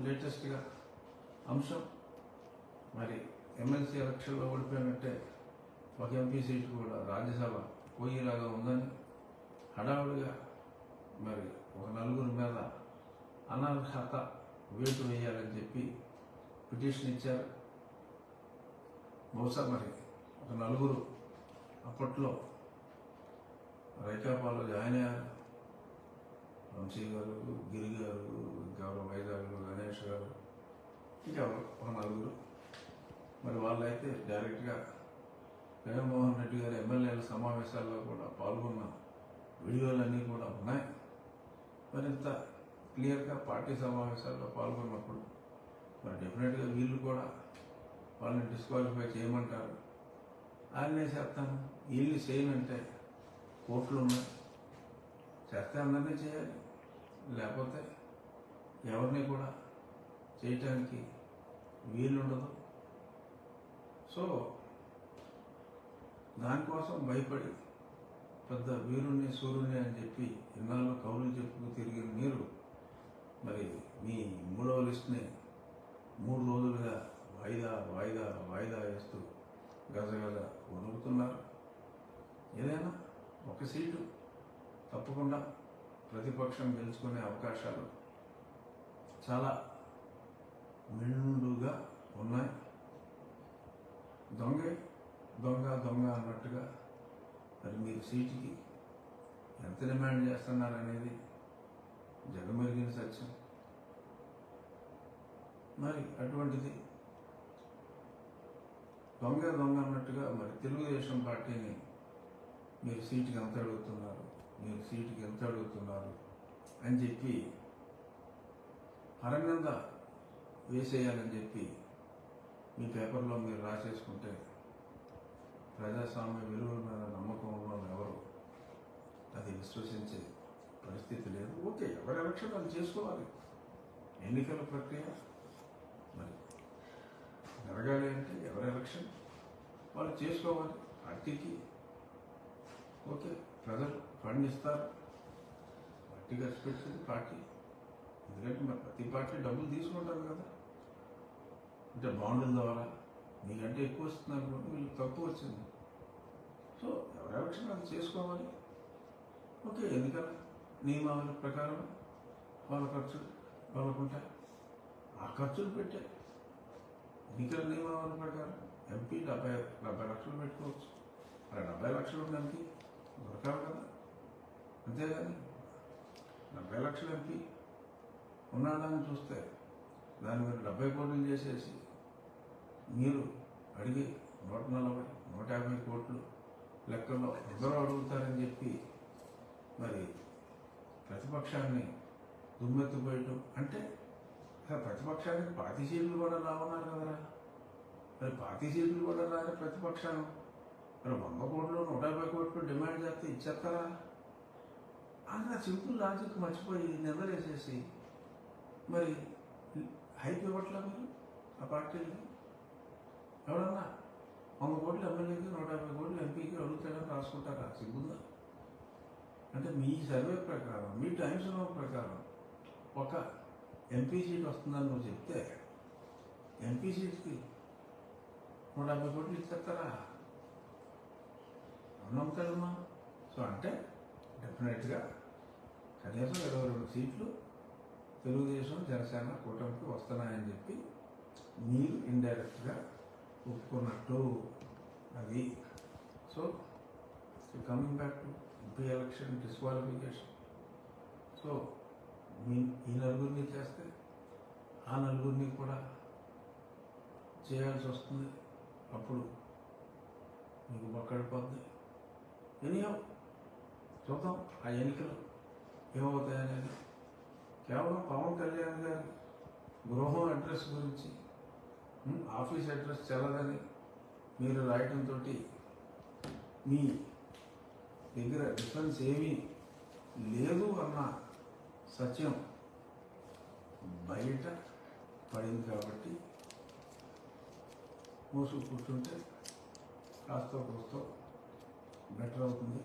లేటెస్ట్గా అంశం. మరి ఎమ్మెల్సీ ఎలక్షన్లో ఓడిపోయినట్టే ఒక ఎంపీ సీటు కూడా రాజ్యసభ పోయేలాగా ఉందని హడావుడిగా మరి ఒక నలుగురి మీద అనర్హత వేటు వేయాలని చెప్పి పిటిషన్ ఇచ్చారు. బహుశా మరి ఒక నలుగురు అప్పట్లో రైకాపాలో జాయిన్ అయ్యారు. వంశీ గారు గిరి గారు ఇంకా వైజాగ్ గణేష్ గారు ఇంకా ఒక నలుగురు. మరి వాళ్ళైతే డైరెక్ట్గా జగన్మోహన్ రెడ్డి గారు ఎమ్మెల్యేల సమావేశాల్లో కూడా పాల్గొన్న వీడియోలన్నీ కూడా ఉన్నాయి. మరింత క్లియర్గా పార్టీ సమావేశాల్లో పాల్గొన్నప్పుడు మరి డెఫినెట్గా వీళ్ళు కూడా వాళ్ళని డిస్క్వాలిఫై చేయమంటారు. ఆయనే చేస్తాను. వీళ్ళు చేయనంటే కోర్టులు ఉన్నాయి. చేస్తే అందరినీ చేయాలి. లేకపోతే ఎవరిని కూడా చేయటానికి వీలుండదు. సో దానికోసం భయపడి పెద్ద వీరుణ్ణి సూర్యుని అని చెప్పి ఎన్నాళ్ళు కౌలు చెప్పుకు తిరిగిన మీరు మరి మీ మూడవ లిస్ట్ని మూడు రోజులుగా వాయిదా వాయిదా వాయిదా వేస్తూ గజగజ వణుకుతున్నారు. ఏదైనా ఒక సీటు తప్పకుండా ప్రతిపక్షం గెలుచుకునే అవకాశాలు చాలా మెండుగా ఉన్నాయి. దొంగ దొంగ దొంగ అన్నట్టుగా మరి మీరు సీటుకి ఎంత డిమాండ్ చేస్తున్నారనేది జగమెరిగిన సత్యం. మరి అటువంటిది దొంగ దొంగ అన్నట్టుగా మరి తెలుగుదేశం పార్టీని మీరు సీటుకి ఎంత అడుగుతున్నారు? మీరు సీటుకి ఎంత అడుగుతున్నారు అని చెప్పి పరంగంద వేసేయాలని చెప్పి మీ పేపర్లో మీరు రాసేసుకుంటే ప్రజాస్వామ్య విలువల మీద నమ్మకం ఉన్న ఎవరు? అది విశ్వసించే పరిస్థితి లేదు. ఓకే ఎవరి ఎలక్షన్ వాళ్ళు చేసుకోవాలి. ఎన్నికల ప్రక్రియ మరి జరగాలి అంటే ఎవరి ఎలక్షన్ వాళ్ళు చేసుకోవాలి. పార్టీకి ఓకే ప్రజలు ఫండ్ ఇస్తారు. పార్టీ ఖర్చు పెట్టింది పార్టీ. ఎందుకంటే మరి ప్రతి పార్టీ డబ్బులు తీసుకుంటారు కదా. అంటే బాండ్ల ద్వారా మీకంటే ఎక్కువ వస్తుంది అనుకోండి వీళ్ళకి తక్కువ వచ్చింది. సో ఎవరెవరి అది చేసుకోవాలి. ఓకే ఎన్నికల నియమావళి ప్రకారం వాళ్ళ ఖర్చులు వాళ్ళకుంటాయి ఆ ఖర్చులు పెట్టే ఎన్నికల నియమావళి ప్రకారం ఎంపీ డెబ్బై డెబ్బై లక్షలు పెట్టుకోవచ్చు. అలా డెబ్బై లక్షలు ఉన్న ఎంపీ దొరకాలి కదా? అంతేగాని డెబ్బై లక్షల ఎంపీ ఉన్నాడని చూస్తే దాని మీరు డెబ్బై కోట్లు చేసేసి మీరు అడిగి నూట నలభై నూట యాభై కోట్లు లెక్కల్లో అందరూ అడుగుతారని చెప్పి మరి ప్రతిపక్షాన్ని దుమ్మెత్తిపోయటం అంటే ప్రతిపక్షానికి పాతి సీట్లు కూడా రావన్నారు కదరా? మరి పాతి సీట్లు కూడా రాని ప్రతిపక్షం మరి వంద కోట్లు నూట యాభై కోట్లు చెప్తారా చేస్తే నా సింపుల్ లాజిక్ మర్చిపోయి నిద్రేసేసి మరి హైప్ ఇవ్వట్లా మీరు ఆ పార్టీ ఎవడన్నా వంద కోట్లు ఎమ్మెల్యేకి నూట యాభై కోట్లు ఎంపీకి అడుగుతాడని రాసుకుంటారా సిగ్గుందా అంటే మీ సర్వే ప్రకారం మీ టైమ్స్ ప్రకారం ఒక ఎంపీ సీట్ వస్తుందని నువ్వు చెప్తే ఎంపీ సీట్కి నూట యాభై కోట్లు ఇచ్చేస్తారా నమ్ముతాడమ్మా సో అంటే డెఫినెట్గా కనీసం ఇరవై రెండు సీట్లు తెలుగుదేశం జనసేన కూటమికి వస్తున్నాయని చెప్పి మీరు ఇండైరెక్ట్గా ఒప్పుకున్నట్టు అది. So coming back to MP election disqualification so మీ ఈ నలుగురిని చేస్తే ఆ నలుగురిని కూడా చేయాల్సి వస్తుంది. అప్పుడు మీకు బక్కడిపోద్ది ఎనీ చూద్దాం. ఆ ఎన్నికలు ఏమవుతాయనేది. కేవలం పవన్ కళ్యాణ్ గారి గృహం అడ్రస్ గురించి ఆఫీస్ అడ్రస్ చెల్లదని మీరు రాయటంతో మీ దగ్గర డిఫరెన్స్ ఏమీ లేదు అన్న సత్యం బయట పడింది కాబట్టి మూసుకు కూర్చుంటే కాస్త కూస్తో బెటర్ అవుతుంది.